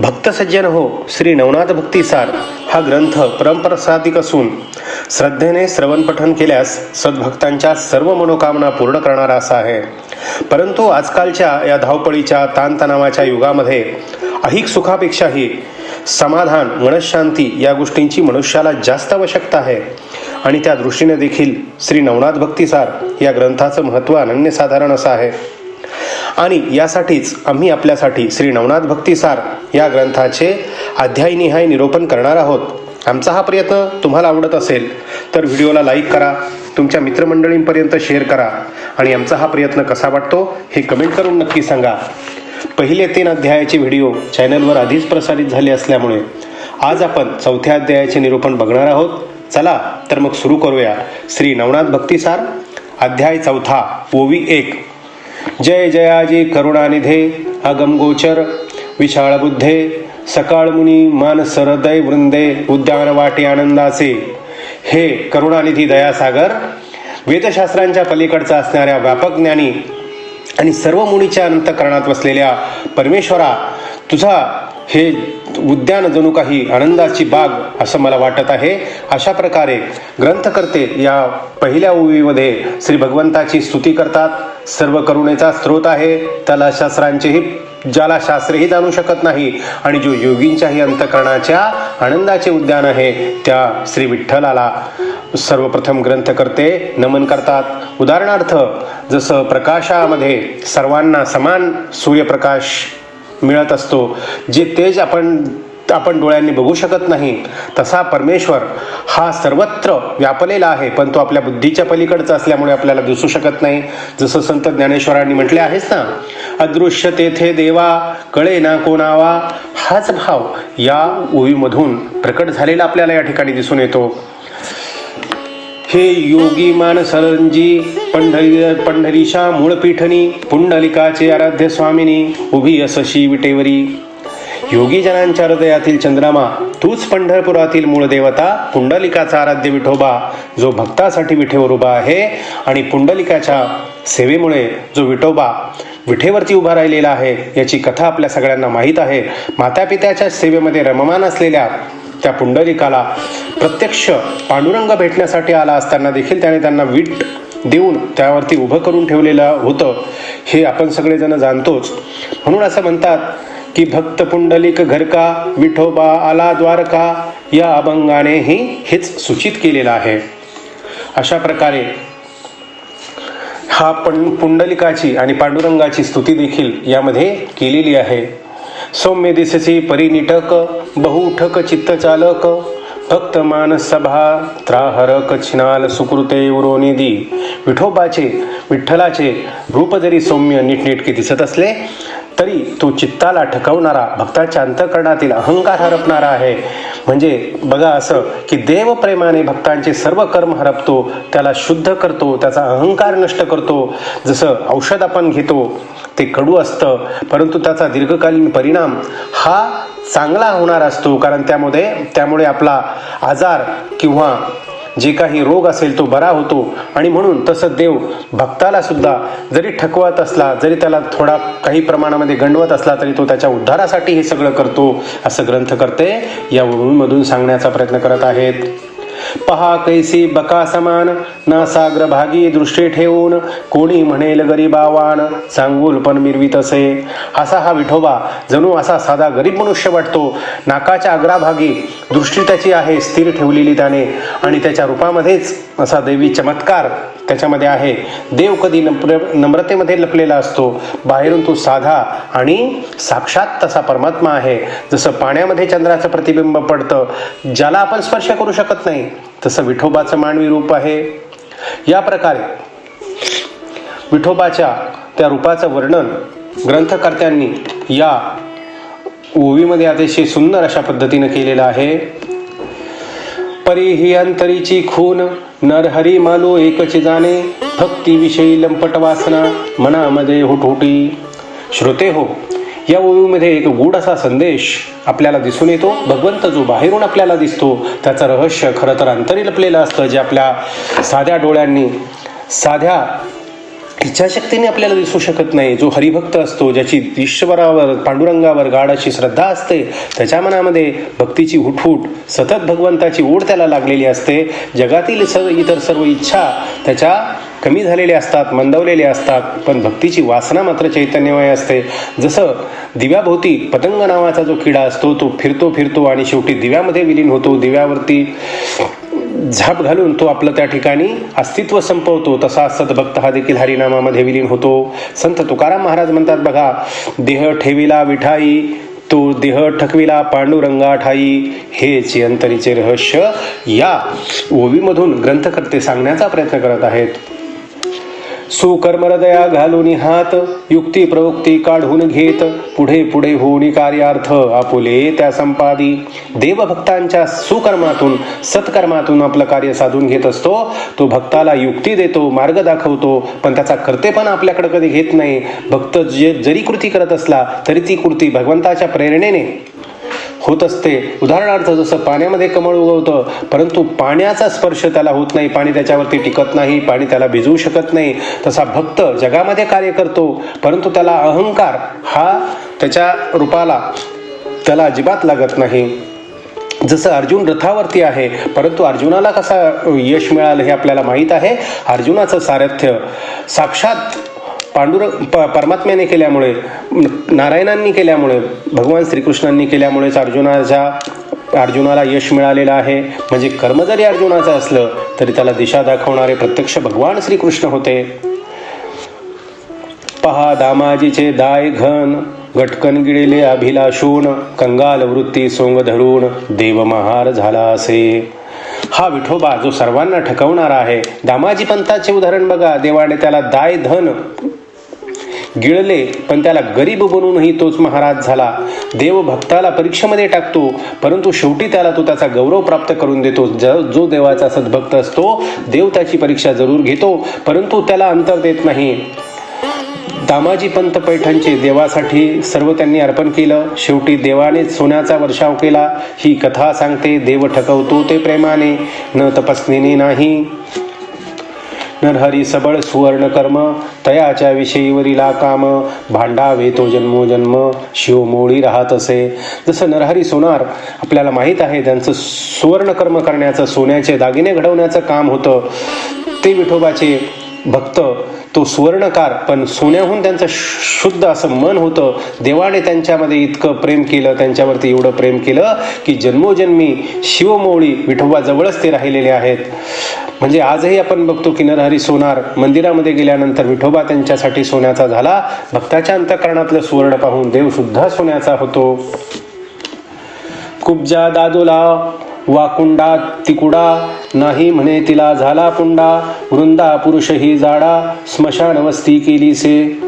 भक्तसज्जन हो श्री नवनाथ भक्तिसार हा ग्रंथ परमप्रसादिक असून श्रद्धेने श्रवण पठन केल्यास सद्भक्तांच्या सर्व मनोकामना पूर्ण करणारा असा आहे. परंतु आजकालच्या या धावपळीच्या ताणतणावाच्या युगामध्ये अहिक सुखापेक्षाही समाधान मनशांती या गोष्टींची मनुष्याला जास्त आवश्यकता आहे. आणि त्या दृष्टीने देखील श्री नवनाथ भक्तिसार या ग्रंथाचं महत्त्व अनन्यसाधारण असं आहे. आणि यासाठीच आम्ही आपल्यासाठी श्री नवनाथ भक्तिसार या ग्रंथाचे अध्यायनिहाय निरूपण करणार आहोत. आमचा हा प्रयत्न तुम्हाला आवडत असेल तर व्हिडिओला लाईक करा तुमच्या मित्रमंडळींपर्यंत शेअर करा आणि आमचा हा प्रयत्न कसा वाटतो हे कमेंट करून नक्की सांगा. पहिले तीन अध्यायाचे व्हिडिओ चॅनलवर आधीच प्रसारित झाले असल्यामुळे आज आपण चौथ्या अध्यायाचे निरूपण बघणार आहोत. चला तर मग सुरू करूया. श्री नवनाथ भक्तिसार अध्याय चौथा ओवी एक. जय जयाजी करुणानिधे अगमगोचर विशाळ बुद्धे सकाळमुनी मानस हृदय वृंदे उद्यान वाटे आनंदाचे. हे करुणानिधी दयासागर वेदशास्त्रांच्या पलीकडचा असणाऱ्या व्यापक ज्ञानी आणि सर्व मुनीच्या अंतकरणात वसलेल्या परमेश्वरा तुझा हे उद्यान जणू काही आनंदाची बाग असं मला वाटत आहे. अशा प्रकारे ग्रंथकर्ते या पहिल्या ओवीमध्ये श्री भगवंताची स्तुती करतात. सर्व करुणेचा स्रोत आहे. त्याला शास्त्रांचेही ज्याला शास्त्रही जाणू शकत नाही आणि जो योगींच्याही अंतकरणाच्या आनंदाचे उद्यान आहे त्या श्री विठ्ठलाला सर्वप्रथम ग्रंथकर्ते नमन करतात. उदाहरणार्थ जसं प्रकाशामध्ये सर्वांना समान सूर्यप्रकाश मिळत असतो जे तेज आपण आपण डोळ्यांनी बघू शकत नाही. तसा परमेश्वर हा सर्वत्र व्यापलेला आहे पण तो आपल्या बुद्धीच्या पलीकडचा असल्यामुळे आपल्याला दिसू शकत नाही. जसं संत ज्ञानेश्वरांनी म्हटले आहेच ना अदृश्य तेथे देवा कळे ना कोणावा. हाच भाव या ओवीमधून प्रकट झालेला आपल्याला या ठिकाणी दिसून येतो. हे योगी मानसरंजी पंढरी पंढरीशा मूळपीठनी पुंडलिकाचे आराध्य स्वामिनी उभी असशी विटेवरी. योगीजनांच्या हृदयातील चंद्रमा तूच पंढरपुरातील मूळ देवता पुंडलिकाचा आराध्य विठोबा जो भक्तासाठी विठेवर उभा आहे आणि पुंडलिकाच्या सेवेमुळे जो विठोबा विठेवरती उभा राहिलेला आहे याची कथा आपल्या सगळ्यांना माहीत आहे. मातापित्याच्या सेवेमध्ये रममान असलेल्या त्या पुंडलिकाला प्रत्यक्ष पांडुरंग भेटण्यासाठी आला असताना देखील त्याने त्यांना वीट देऊन त्यावरती उभं करून ठेवलेलं होतं. हे आपण सगळेजण जाणतोच. म्हणून असं म्हणतात की भक्त पुंडलिक घरका विठोबा आला द्वारका या अभंगानेही हेच सूचित केलेलं आहे. अशा प्रकारे हा पण पुंडलिकाची आणि पांडुरंगाची स्तुती देखील यामध्ये केलेली आहे. सौम्य दिससी परिनिटक बहुठक चित्त चालक भक्त मान सभा त्राहरक छिनाल सुकृते उरोनिधी विठोबाचे विठ्ठलाचे रूप जरी सौम्य नीटनेटके दिसत असले तरी तो चित्ताला ठकवणारा भक्ताच्या अंतकरणातील अहंकार हरपणारा आहे. म्हणजे बघा असं की देवप्रेमाने भक्तांचे सर्व कर्म हरपतो त्याला शुद्ध करतो त्याचा अहंकार नष्ट करतो. जसं औषध आपण घेतो ते कडू असतं परंतु त्याचा दीर्घकालीन परिणाम हा चांगला होणार असतो. कारण त्यामध्ये त्यामुळे आपला आजार किंवा जे काही रोग असेल तो बरा होतो. आणि म्हणून तसं देव भक्ताला सुद्धा जरी ठकवत असला जरी त्याला थोडा काही प्रमाणामध्ये गंडवत असला तरी तो त्याच्या उद्धारासाठी हे सगळं करतो असं ग्रंथ करते. या मधून सांगण्याचा प्रयत्न करत आहेत. पहा कैसी बका समान नासाग्र भागी दृष्टी ठेवून कोणी म्हणेल गरीबावान सांगूल पण मिरवीत असे असा हा विठोबा जणू असा साधा गरीब मनुष्य वाटतो. नाकाच्या अग्राभागी दृष्टी त्याची आहे स्थिर ठेवलेली त्याने. आणि त्याच्या रूपामध्येच असा देवी चमत्कार त्याच्यामध्ये आहे. देव कधी नम्र नम्रतेमध्ये लपलेला असतो. बाहेरून तो साधा आणि साक्षात तसा परमात्मा आहे. जसं पाण्यामध्ये चंद्राचं प्रतिबिंब पडतं ज्याला आपण स्पर्श करू शकत नाही तसं विठोबाचं मानवी रूप आहे. या प्रकारे विठोबाच्या त्या रूपाचं वर्णन ग्रंथकर्त्यांनी या ओवीमध्ये अतिशय सुंदर अशा पद्धतीनं केलेलं आहे. परी ही अंतरीची खून नरहरी मालो एकच जाणे भक्तीविषयी लंपट वासना मनामध्ये हुटहुटी. श्रोते हो या ओवीमध्ये एक गूढ असा संदेश आपल्याला दिसून येतो. भगवंत जो बाहेरून आपल्याला दिसतो त्याचं रहस्य खरं तर अंतरी लपलेलं असतं जे आपल्या साध्या डोळ्यांनी साध्या इच्छाशक्तीने आपल्याला दिसू शकत नाही. जो हरिभक्त असतो ज्याची ईश्वरावर पांडुरंगावर गाढ अशी श्रद्धा असते त्याच्या मनामध्ये भक्तीची हुटहुट सतत भगवंताची ओढ त्याला लागलेली असते. जगातील सर्व इतर सर्व इच्छा त्याच्या कमी झालेल्या असतात मंदवलेल्या असतात पण भक्तीची वासना मात्र चैतन्यमय असते. जसं दिव्याभोवती पतंग नावाचा जो किडा असतो तो फिरतो फिरतो आणि शेवटी दिव्यामध्ये विलीन होतो. दिव्यावरती झाप घालून तो आपलं त्या ठिकाणी अस्तित्व संपवतो. तसा सद्भक्त हा देखील हरिनामामध्ये विलीन होतो. संत तुकाराम महाराज म्हणतात बघा देह ठेविला विठाई तो देह ठकविला पांडुरंगा ठाई. हेच अंतरीचे रहस्य या ओवीमधून ग्रंथकर्ते सांगण्याचा प्रयत्न करत आहेत. सुकर्मरदया घालून हात युक्ती प्रवृत्ती काढून घेत पुढे पुढे होऊन कार्यार्थ आपुले त्या संपादी. देवभक्तांच्या सुकर्मातून सत्कर्मातून आपलं कार्य साधून घेत असतो. तो भक्ताला युक्ती देतो मार्ग दाखवतो पण त्याचा कर्तेपण आपल्याकडे कधी घेत नाही. भक्त जे जरी कृती करत असला तरी ती कृती भगवंताच्या प्रेरणेने होत असते. उदाहरणार्थ जसं पाण्यामध्ये कमळ उगवतं परंतु पाण्याचा स्पर्श त्याला होत नाही. पाणी त्याच्यावरती टिकत नाही पाणी त्याला भिजवू शकत नाही. तसा भक्त जगामध्ये कार्य करतो परंतु त्याला अहंकार हा त्याच्या रूपाला त्याला अजिबात लागत नाही. जसं अर्जुन रथावरती आहे परंतु अर्जुनाला कसा यश मिळालं हे आपल्याला माहीत आहे? अर्जुनाचं सारथ्य साक्षात पांडुर प परमात्म्याने केल्यामुळे नारायणांनी केल्यामुळे भगवान श्रीकृष्णांनी केल्यामुळेच अर्जुनाच्या अर्जुनाला यश मिळालेलं आहे. म्हणजे कर्म जरी अर्जुनाचं असलं तरी त्याला दिशा दाखवणारे प्रत्यक्ष भगवान श्रीकृष्ण होते. पहा दामाजीचे दाय घन गटकन गिळेले अभिलाषून कंगाल वृत्ती सोंग धरून देवमहार झाला असे. हा विठोबा जो सर्वांना ठकवणारा आहे दामाजी पंथाचे उदाहरण बघा देवाने त्याला दाय धन गिळले पण त्याला गरीब बनूनही तोच महाराज झाला. देव भक्ताला परीक्षेमध्ये टाकतो परंतु शेवटी त्याला तो त्याचा गौरव प्राप्त करून देतो. ज जो देवाचा सद्भक्त असतो देव त्याची परीक्षा जरूर घेतो परंतु त्याला अंतर देत नाही. दामाजी पंत पैठणचे देवासाठी सर्व त्यांनी अर्पण केलं. शेवटी देवाने सोन्याचा वर्षाव केला. ही कथा सांगते देव ठकवतो ते प्रेमाने. न तपस्नीने नाही. नरहरी सबळ सुवर्ण कर्म तयाच्या विषयीवरीला काम भांडावे तो जन्मोजन्म शिवमोळी राहत असे. जसं नरहरी सोनार आपल्याला माहीत आहे त्यांचं सुवर्ण कर्म करण्याचं सोन्याचे दागिने घडवण्याचं काम होतं. ते विठोबाचे भक्त तो सुवर्णकार पण सोन्याहून त्यांचं शुद्ध असं मन होतं. देवाने त्यांच्यामध्ये इतकं प्रेम केलं त्यांच्यावरती एवढं प्रेम केलं की जन्मोजन्मी शिवमोळी विठोबा जवळच ते राहिलेले आहेत. म्हणजे आजही आपण बघतो की नरहरी सोनार मंदिरामध्ये गेल्यानंतर विठोबा त्यांच्यासाठी सोन्याचा झाला. भक्ताच्या अंतकरणातलं सुवर्ण पाहून देव सुद्धा सोन्याचा होतो. खूप जा दादोला वाकुंडा तिकुडा नाही म्हणे तिला झाला पुंडा वृंदा पुरुषही जाडा स्मशान वस्ती केली से.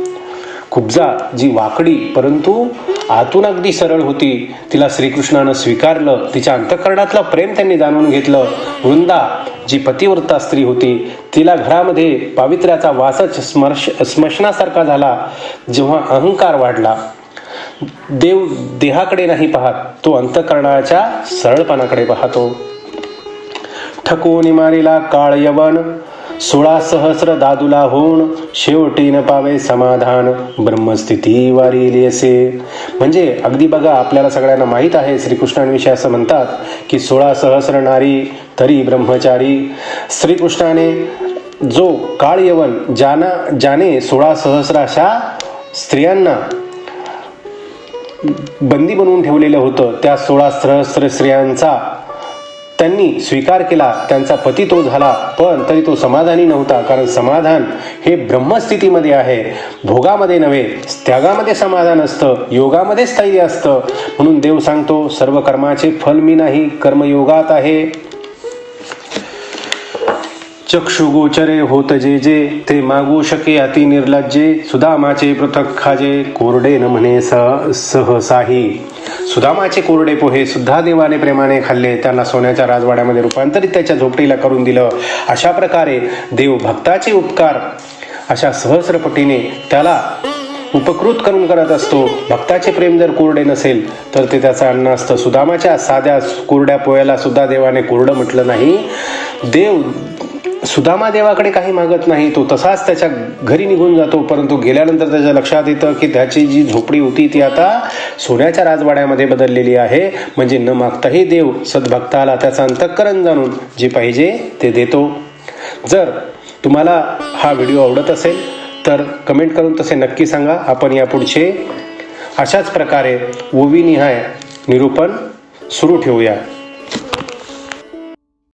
खुबजा जी वाकडी परंतु आतून अगदी सरळ होती. तिला श्रीकृष्णानं स्वीकारलं तिच्या अंतकरणातलं प्रेम त्यांनी जाणून घेतलं. वृंदा जी पतिव्रता स्त्री होती तिला घरामध्ये पावित्र्याचा वासच स्मर्श स्मशनासारखा झाला. जेव्हा अहंकार वाढला देव देहाकडे नाही पाहत तो अंतकरणाच्या सरळपणाकडे पाहतो. ठकून मारिला काळ यवन सोळा सहस्र दादूला होऊन शेवटी न पावे समाधान ब्रह्मस्थिती वारिली असे. म्हणजे अगदी बघा आपल्याला सगळ्यांना माहीत आहे श्रीकृष्णांविषयी असं म्हणतात की सोळा सहस्र नारी तरी ब्रह्मचारी. श्रीकृष्णाने जो काळ यवन ज्याना ज्याने सोळा सहस्र अशा स्त्रियांना बंदी बनवून ठेवलेलं होतं. त्या सोळा सहस्र स्त्रियांचा त्यांनी स्वीकार केला. त्यांचा पती तो झाला. पण तरी तो समाधानी नव्हता. कारण समाधान हे ब्रह्मस्थितीमध्ये आहे. भोगामध्ये नव्हे. त्यागामध्ये समाधान असतं. योगामध्ये स्थैर्य असतं. म्हणून देव सांगतो सर्व कर्माचे फल मी नाही. कर्मयोगात आहे. चक्षुगोचरे होत जे जे ते मागू शके अति निर्लज्जे. सुदामाचे पृथक खाजे कोरडे न म्हणे स सहसाही. सुदामाचे कोरडे पोहे सुद्धा देवाने प्रेमाने खाल्ले. त्यांना सोन्याच्या राजवाड्यामध्ये रूपांतरित त्याच्या झोपडीला करून दिलं. अशा प्रकारे देव भक्ताचे उपकार अशा सहस्रपटीने त्याला उपकृत करून करत असतो. भक्ताचे प्रेम जर कोरडे नसेल तर ते त्याचं अन्न असतं सुदामाच्या साध्या कोरड्या पोह्याला सुद्धा देवाने कोरडं म्हटलं नाही. देव सुदामा देवाकडे काही मागत नाही तो तसाच त्याच्या घरी निघून जातो. परंतु गेल्यानंतर त्याच्या लक्षात येतं की त्याची जी झोपडी होती ती आता सोन्याच्या राजवाड्यामध्ये बदललेली आहे. म्हणजे न मागताही देव सद्भक्ताला त्याचं अंतःकरण जाणून जे पाहिजे ते देतो. जर तुम्हाला हा व्हिडिओ आवडत असेल तर कमेंट करून तसे नक्की सांगा. आपण यापुढचे अशाच प्रकारे ओवीनिहाय निरूपण सुरू ठेवूया.